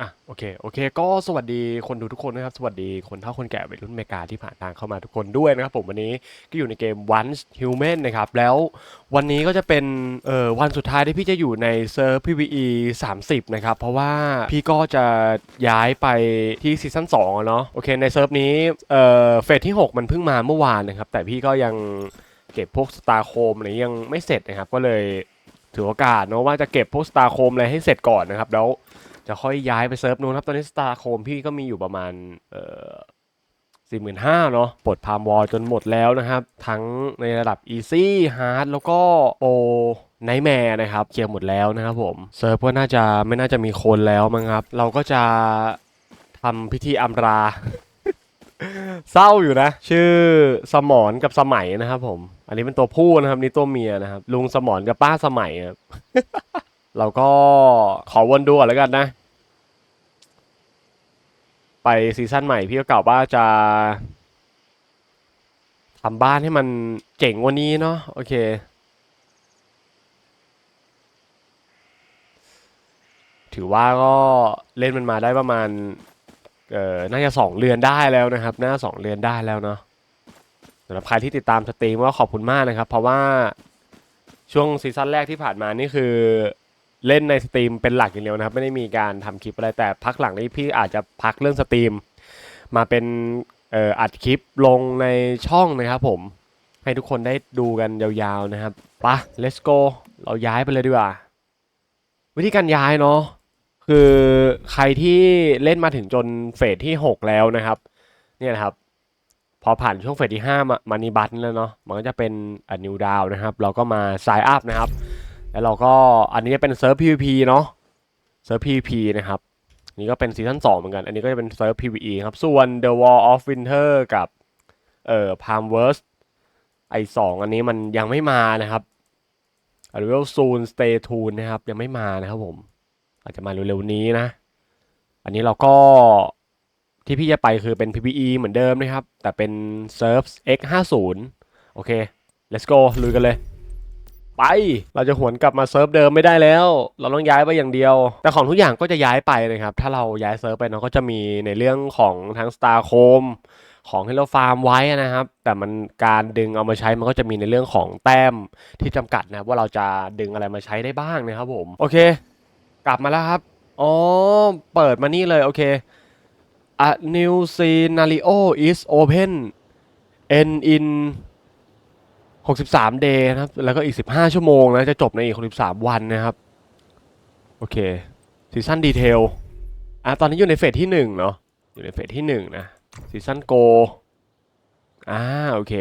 อะโอเคโอเค ก็สวัสดีคนดูทุกคนนะครับ สวัสดีคนเฒ่าคนแก่วัยรุ่นอเมริกาที่ผ่านทางเข้ามาทุกคนด้วยนะครับผมวันนี้ก็อยู่ในเกม Once Human นะครับ แล้ววันนี้ก็จะเป็นเอ่อวันสุดท้ายที่พี่จะอยู่ในเซิร์ฟ PVE 30 นะครับ เพราะว่าพี่ก็จะย้ายไปที่ซีซั่น2อะเนาะโอเคในเซิร์ฟนี้เอ่อเฟสที่ 6 มันเพิ่งมาเมื่อวานนะครับ แต่พี่ก็ยังเก็บพวกสตาร์โคมอะไรยังไม่เสร็จนะครับก็เลยถือโอกาสเนาะว่าจะเก็บพวกสตาร์โคมอะไรให้เสร็จก่อนนะครับแล้ว จะค่อยย้ายไปเซิร์ฟนู้นครับ ตอนนี้สตาร์โคมพี่ก็มีอยู่ประมาณเอ่อสี่หมื่นห้าเนาะปลดพามวอลจนหมดแล้วนะครับ ทั้งในระดับ Easy Hard แล้วก็โอไนแมร์นะครับเคลียร์หมดแล้วนะครับผม เซิร์ฟก็น่าจะไม่น่าจะมีคนแล้วมั้งครับ เราก็จะทำพิธีอำลาเศร้าอยู่นะ ชื่อสมอนกับสมัยนะครับผม อันนี้เป็นตัวผู้นะครับนี่ตัวเมียนะครับ ลุงสมอนกับป้าสมัยครับ เราก็ขอวนดูก่อนแล้วกันนะ ไปซีซั่นใหม่พี่ก็กล่าวว่าจะทำบ้านให้มันเจ๋งกว่านี้เนาะโอเค ถือว่าก็เล่นมันมาได้ประมาณเอ่อน่าจะสองเรือนได้แล้วนะครับ น่าสองเรือนได้แล้วเนาะสำหรับใครที่ติดตามสตรีมก็ขอบคุณมากนะครับ เพราะว่าช่วงซีซั่นแรกที่ผ่านมานี่คือ เล่นในสตรีมเป็นหลักอย่างเดียวนะครับ ไม่ได้มีการทำคลิปอะไรแต่พักหลังนี้พี่อาจจะพักเรื่องสตรีม มาเป็นเอ่ออัดคลิปลงในช่องนะครับผม ให้ทุกคนได้ดูกันยาวๆนะครับไปะ let's go เราย้ายไปเลยดีกว่า วิธีการย้ายเนาะคือใครที่เล่นมาถึงจนเฟสที่ 6 แล้วนะครับ เนี่ยนะครับ พอผ่านช่วงเฟสที่5มามานีบัตแล้วเนาะมันก็จะเป็นอนนิวดาวนะครับ เราก็มาไซอัพนะครับ แล้วเราก็อันนี้จะเป็นเซิร์ฟ PVP เนาะเซิร์ฟ PVP นะครับนี่ก็เป็นซีซั่น2เหมือนกัน อันนี้ก็จะเป็นเซิร์ฟ PVE ครับ ส่วน The Wall of Winter กับเอ่อ Palmverse ไอสองอันนี้มันยังไม่มานะครับ Arrival Soon Stay Tuned นะครับ ยังไม่มานะครับผม อาจจะมาเร็วๆนี้นะ อันนี้เราก็ที่พี่จะไปคือเป็น PVE เหมือนเดิมนะครับ แต่เป็นเซิร์ฟ X50 โอเค let's go ลุยกันเลย ไป เราจะหวนกลับมาเซิร์ฟเดิมไม่ได้แล้ว เราต้องย้ายไปอย่างเดียว แต่ของทุกอย่างก็จะย้ายไปนะครับ ถ้าเราย้ายเซิร์ฟไปเนาะก็จะมีในเรื่องของทั้ง Star c o m ของที่เราฟาร์มไว้นะครับ แต่มันการดึงเอามาใช้มันก็จะมีในเรื่องของแต้มที่จำกัดนะว่าเราจะดึงอะไรมาใช้ได้บ้างนะครับผมโอเค กลับมาแล้วครับอ๋อเปิดมานี่เลยโอเค A new scenario is open and in 63 day นะครับ แล้วก็อีก 15 ชั่วโมงนะจะจบในอีก 63 วันนะครับ โอเคซีซั่นดีเทลอะตอนนี้อยู่ในเฟสที่1เนาะอยู่ในเฟสที่1นะซีซั่นโกอ่าโอเค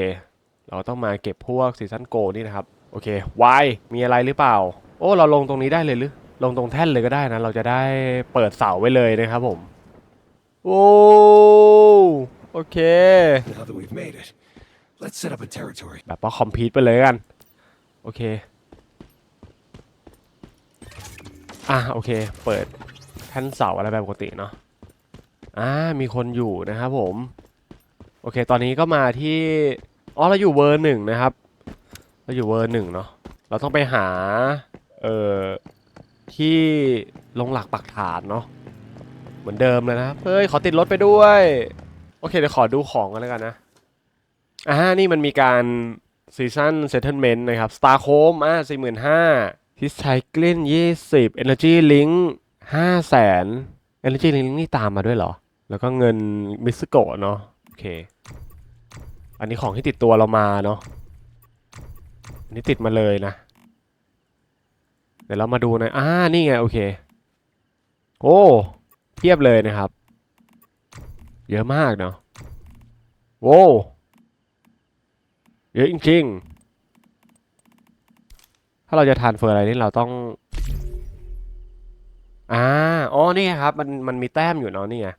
เราต้องมาเก็บพวกซีซั่นโกนี่นะครับ โอเควายมีอะไรหรือเปล่า โอ้เราลงตรงนี้ได้เลยหรือลงตรงแท่นเลยก็ได้นะ เราจะได้เปิดเสาไว้เลยนะครับผม โอ้โอเค let's set up a territory. แบบว่าคอมพิวต์ไปเลยกัน โอเค อะโอเค เปิดแท่นเสาอะไรแบบปกติเนาะอ่ามีคนอยู่นะครับผม โอเค ตอนนี้ก็มาที่อ๋อเราอยู่เวอร์หนึ่งนะครับ เราอยู่เวอร์หนึ่งเนาะเราต้องไปหา เอ่อ ที่ลงหลักปักฐานเนาะเหมือนเดิมเลยนะเฮ้ย ขอติดรถไปด้วย โอเค เดี๋ยวขอดูของกันแล้วกันนะ อ่านี่มันมีการซีซันเซ t เ e นเมนต์นะครับ Star c o m อ่าสี่หมื่นห้าฮิสไ c เก i นยี่สิบ Energy Link ห้าแสน Energy Link นี่ตามมาด้วยเหรอ แล้วก็เงินมิสโกะเนาะโอเค อันนี้ของที่ติดตัวเรามาเนาะอันนี้ติดมาเลยนะ เดี๋ยวเรามาดูหนะอ่านี่ไง โอเค โอ้เทียบเลยนะครับ เยอะมากเนาะโว้ เยอะจริงๆ ถ้าเราจะทานเฟอร์อะไรนี่เราต้องอ่าอ๋อนี่ครับ มันมันมีแต้มอยู่เนาะนี่ไง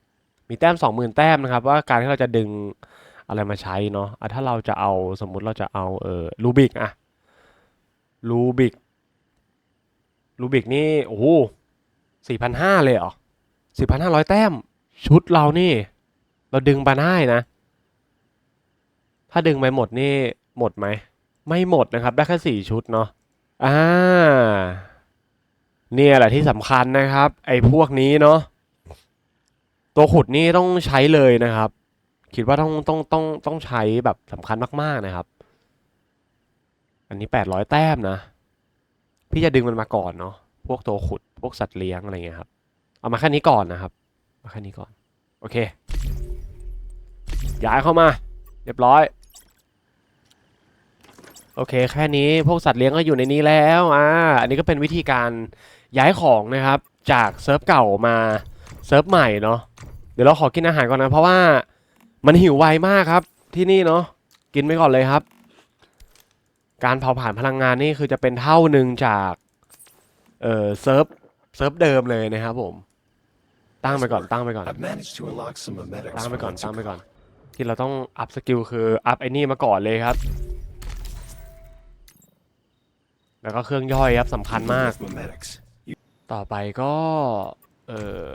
มีแต้มสองหมื่นแต้มนะครับ ว่าการที่เราจะดึงอะไรมาใช้เนาะอะถ้าเราจะเอาสมมุติเราจะเอาเออรูบิกอะรูบิกรูบิกนี่ โอ้โหสี่พันห้าเลยเหรอสี่พันห้าร้อยแต้ม ชุดเรานี่ เราดึงมาได้นะ ถ้าดึงไปหมดนี่ หมดไหม ไม่หมดนะครับ ได้แค่สี่ชุดเนาะอ่าเนี่ยแหละที่สำคัญนะครับ ไอ้พวกนี้เนาะตัวขุดนี่ต้องใช้เลยนะครับ คิดว่าต้องต้องต้องต้องใช้แบบสำคัญมากๆนะครับ อันนี้แปดร้อยแต้มนะ พี่จะดึงมันมาก่อนเนาะพวกตัวขุดพวกสัตว์เลี้ยงอะไรเงี้ยครับ เอามาแค่นี้ก่อนนะครับมาแค่นี้ก่อน โอเค ย้ายเข้ามา เรียบร้อย โอเค แค่นี้พวกสัตว์เลี้ยงก็อยู่ในนี้แล้วอ่าอันนี้ก็เป็นวิธีการย้ายของนะครับ จากเซิร์ฟเก่ามาเซิร์ฟใหม่เนาะเดี๋ยวเราขอกินอาหารก่อนนะ เพราะว่ามันหิวไวมากครับ ที่นี่เนาะกินไปก่อนเลยครับ การเผาผลาญพลังงานนี่คือจะเป็นเท่าหนึ่งจากเอ่อเซิร์ฟเซิร์ฟเดิมเลยนะครับผม ตั้งไปก่อนตั้งไปก่อน I've managed to unlock some memetics. ตั้งไป for ก่อน once ตั้งไป ago. ก่อน ที่เราต้องอัพสกิลคืออัพไอ้นี่มาก่อนเลยครับ แล้วก็เครื่องย่อยครับสำคัญมาก With memetics, you ต่อไปก็ เออ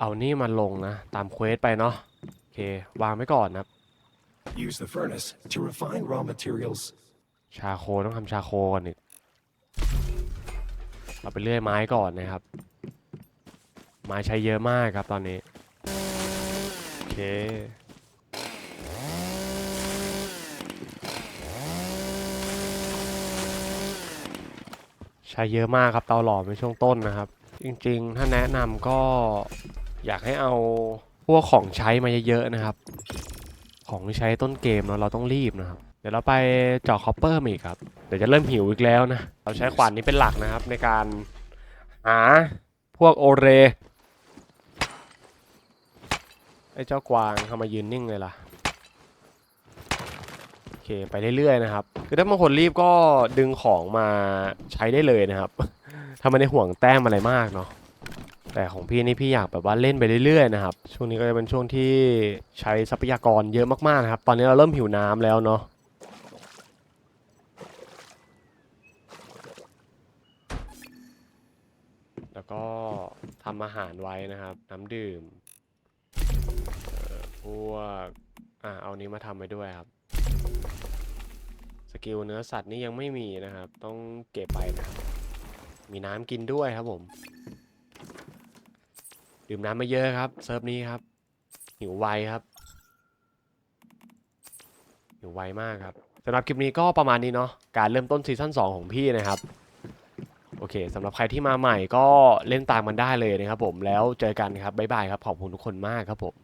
เอานี่มาลงนะ ตามเควสไปเนาะโอเค วางไว้ก่อนนะครับ use the furnace to refine raw materials. ชาโคต้องทำชาโคก่อนอีกเราไปเลื่อยไม้ก่อนนะครับ ไม้ใช้เยอะมากครับตอนนี้ โอเค ช้เยอะมากครับเตาหลอมในช่วงต้นนะครับ จริงๆ ถ้าแนะนำก็อยากให้เอาพวกของใช้มาเยอะๆนะครับ ของที่ใช้ต้นเกมเนาะเราต้องรีบนะครับ เดี๋ยวเราไปเจาะคอปเปอร์มาอีกครับ เดี๋ยวจะเริ่มหิวอีกแล้วนะ เราใช้ขวานนี้เป็นหลักนะครับ ในการหาพวกโอเรไอ้เจ้ากวางทำไมายืนนิ่งเลยล่ะ เคไปเรื่อยๆนะครับคือถ้าบางคนรีบก็ดึงของมาใช้ได้เลยนะครับ ถ้าไม่ได้ห่วงแต้มอะไรมากเนาะแต่ของพี่นี่พี่อยากแบบว่าเล่นไปเรื่อยๆนะครับ ช่วงนี้ก็จะเป็นช่วงที่ใช้ทรัพยากรเยอะมากๆนะครับ ตอนนี้เราเริ่มหิวน้ำแล้วเนาะแล้วก็ทำอาหารไว้นะครับ น้ำดื่มพวกอ่าเอานี้มาทำไปด้วยครับ กิลเนื้อสัตว์นี่ยังไม่มีนะครับ ต้องเก็บไปนะมีน้ำกินด้วยครับผม ดื่มน้ำมาเยอะครับ เซิร์ฟนี้ครับ หิวไวครับ หิวไวมากครับสำหรับคลิปนี้ก็ประมาณนี้เนาะการเริ่มต้นซีซั่น2 ของพี่นะครับ โอเคสำหรับใครที่มาใหม่ก็เล่นตามมันได้เลยนะครับผมแล้วเจอกันครับบ๊ายบายครับขอบคุณทุกคนมากครับผม